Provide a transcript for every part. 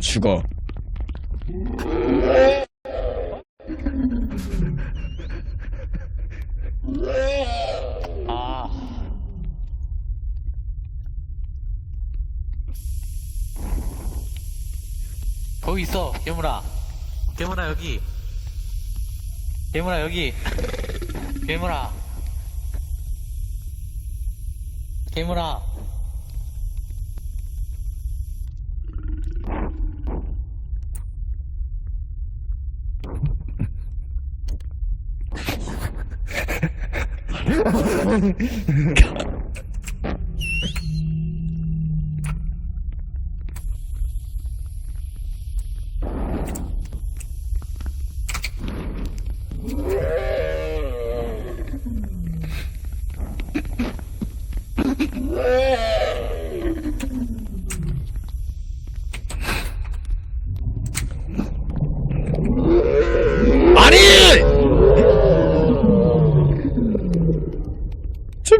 죽어. 아. 거기 있어, 괴물아. 괴물아, 여기. 괴물아, 여기. 괴물아. 괴물아. 아니! 저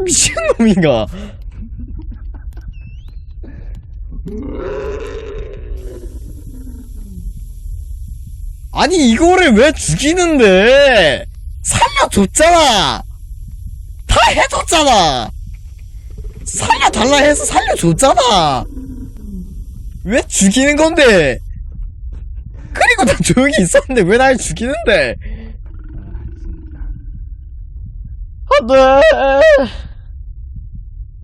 미친놈인가? 아니, 이거를 왜 죽이는데? 살려줬잖아! 다 해줬잖아! 살려달라 해서 살려줬잖아! 왜 죽이는 건데? 그리고 난 조용히 있었는데 왜 날 죽이는데? 안 돼!